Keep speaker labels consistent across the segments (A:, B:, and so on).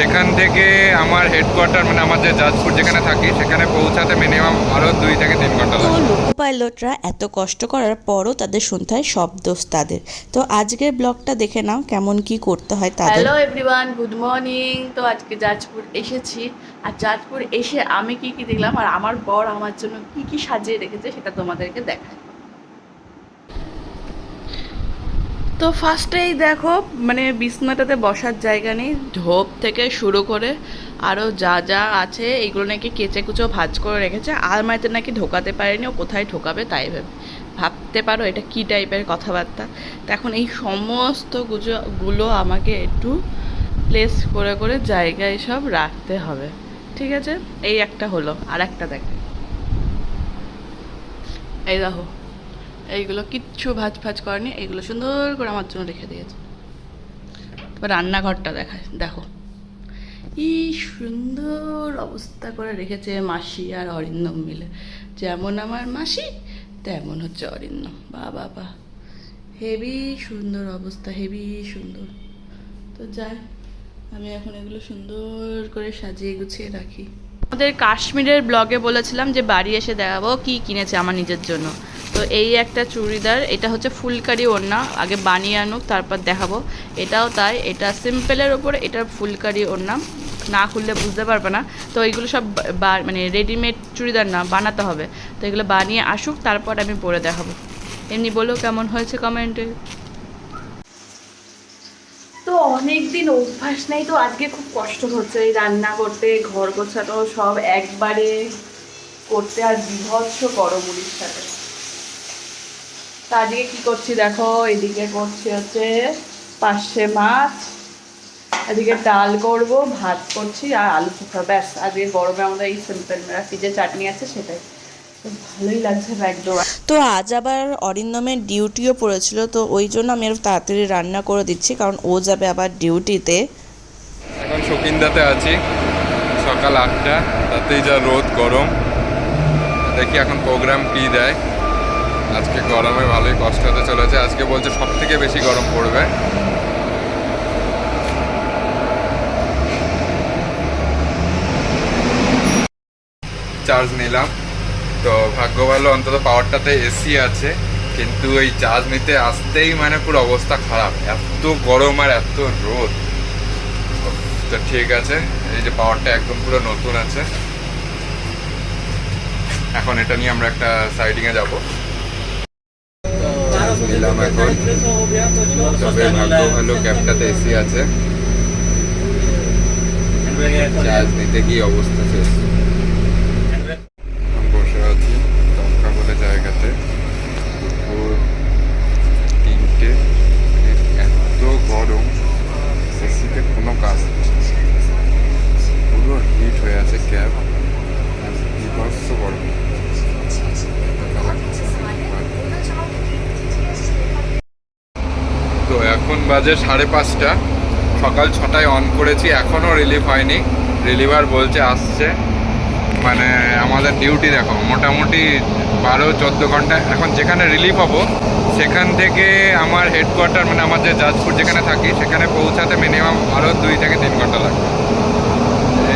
A: সেখান থেকে আমার হেডকোয়ার্টার মানে আমার যে জাজপুর যেখানে থাকি সেখানে পৌঁছাতে মিনিমাম আরও দুই থেকে তিন ঘণ্টা
B: তো
A: লাগে।
B: লোকো পাইলটরা এত কষ্ট করার পরও তাদের শুনতে হয় সব দোষ তাদের। তো আজকের ব্লগটা দেখে নাও কেমন কি করতে হয় তাদের।
C: হ্যালো এভরিওয়ান গুড মর্নিং তো আজকে যাজপুর এসেছি। আর যাজপুর এসে আমি কি কি দেখলাম আর আমার বর আমার জন্য কি কি সাজিয়ে রেখেছে সেটা তোমাদেরকে দেখাই তো ফার্স্টেই দেখো মানে বিছনাটাতে বসার জায়গা নেই। ঢোপ থেকে শুরু করে আরও যা যা আছে এইগুলো নাকি কেচে কুচো ভাজ করে রেখেছে। আর আলমারিতে নাকি ঢোকাতে পারেনি, ও কোথায় ঢোকাবে তাই ভেবে, ভাবতে পারো এটা কি টাইপের কথাবার্তা। তো এখন এই সমস্তগুলো আমাকে একটু প্লেস করে করে জায়গায় সব রাখতে হবে। ঠিক আছে? এই একটা হলো আর একটা দেখে। এই দেখো। এইগুলো কিচ্ছু ভাজ ভাজ করেনি, এইগুলো সুন্দর করে আমার জন্য রেখে দিয়েছে। তারপর রান্নাঘরটা দেখায়, দেখো। কি সুন্দর অবস্থা করে রেখেছে মাসি আর অরিন্দম মিলে। যেমন আমার মাসি, তেমন হচ্ছে অরিন্দম। বা বাবা হেভি সুন্দর অবস্থা হেভি সুন্দর। তো যাই, আমি এখন এগুলো সুন্দর করে সাজিয়ে গুছিয়ে রাখি। আমাদের কাশ্মীরের ব্লগে বলেছিলাম যে বাড়ি এসে দেখাবো কি কিনেছে আমার নিজের জন্য। তো এই একটা চুড়িদার, এটা হচ্ছে ফুলকারি ওড়না। আগে বানিয়ে আনুক, তারপর দেখাবো। এটাও তাই, এটা সিম্পলের ওপরে, এটা ফুলকারি ওড়না। না খুললে বুঝতে পারবে না। তো এইগুলো সব মানে রেডিমেড চুড়িদার না, বানাতে হবে। তো এগুলো বানিয়ে আসুক, তারপর আমি পরে দেখাবো। এমনি বলো কেমন হয়েছে কমেন্টে তো অনেক দিন অভ্যাস নেই, তো আজকে খুব কষ্ট হচ্ছে। এই রান্না করতে, ঘর গোছানো সব একবারে করতে আর বিভৎস গরম উড়িষ্যাতে তা আজকে কি করছি দেখো? এদিকে করছি হচ্ছে পার্শে মাছ এদিকে ডাল করব ভাত করছি আর আলু চোখা ব্যাস আজকে গরমে আমাদের এই সিম্পল ফ্রিজে চাটনি আছে সেটাই। তো ভালোই লাগছে একদম
B: তো আজ আবার অরিন্দমের ডিউটিও পড়েছিল তো ওই জন্য আমি আরও তাড়াতাড়ি রান্না করে দিচ্ছি কারণ ও যাবে আবার ডিউটিতে।
A: এখন শৌখিনদাতে আছি সকাল আটটা তাতেই যা রোদ গরম। দেখি এখন প্রোগ্রাম কী দেয়। আজকে গরমে ভালোই কষ্ট হতে চলেছে। আজকে বলছে সব থেকে বেশি গরম পড়বে। চার্জ নিলাম। তো ভাগ্য ভালো, অন্তত পাওয়ারটাতে এসি আছে। কিন্তু এই চার্জ নিতে আসতেই মানে পুরো অবস্থা খারাপ। এত গরম আর এত রোদ। তো ঠিক আছে। এই যে পাওয়ারটা একদম পুরো নতুন আছে। এখন এটা নিয়ে আমরা একটা সাইডিংয়ে যাব। নিলাম এখন। তবে ভাগ্য ভালো ক্যাবটাতে এসি আছে। চার্জ নিতে কি অবস্থা শেষ। এখন বাজে সাড়ে পাঁচটা। সকাল ছটায় অন করেছি এখনও রিলিফ হয়নি। রিলিভার বলছে আসছে। মানে আমাদের ডিউটি দেখো মোটামুটি বারো চোদ্দ ঘণ্টা। এখন যেখানে রিলিফ হব সেখান থেকে আমার হেডকোয়ার্টার মানে আমার যে জাজপুর যেখানে থাকি সেখানে পৌঁছাতে মিনিমাম আরও দুই থেকে তিন ঘণ্টা লাগবে।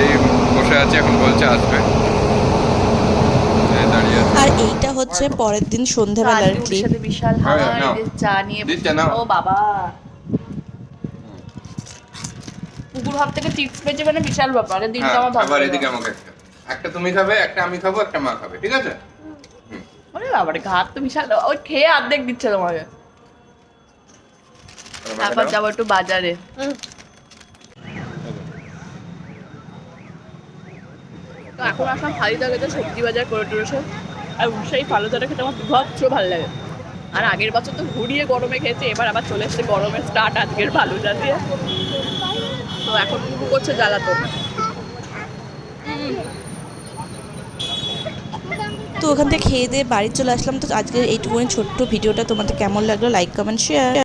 A: এই বসে আছি এখন বলছে আসবে। দাঁড়িয়ে
B: আর এইটা হচ্ছে পরের দিন সন্ধেবেলার
C: আজকে
B: ক্লিপ
C: বিশাল
A: হ্যাঁ,
C: হাওয়া এই যে চা নিয়ে ও বাবা। হাত থেকে চিপস পেয়েছে মানে বিশাল ব্যাপার দিনটা
A: হ্যাঁ,
C: আমার ভালো
A: আবার এদিকে আমাকে একটা একটা তুমি খাবে একটা আমি খাব একটা মা খাবে ঠিক আছে?
C: ওরে বাবারে ঘাট তো বিশাল ওই খেয়ে অর্ধেক দিচ্ছে তোমাকে। তারপর যাব একটু বাজারে। তো এখন আসলাম ফালিদাগেতে সবজি বাজার করে টুরেছে আর সেই ফালুদাটা খেতে আমার বিভৎস ভালো লাগে। আর আগের বছর তো ঘুরিয়ে গরমে খেয়েছে এবার আবার চলে এসছে গরমের স্টার্ট আজকের ফালুদা দিয়ে। তো এখন শুরু করছে জ্বালাতো
B: তো ওখান থেকে খেয়ে দিয়ে বাড়ি চলে আসলাম। তো আজকের এইটুকুনি ছোট্ট ভিডিওটা। তোমাদের কেমন লাগল লাইক কমেন্ট শেয়ার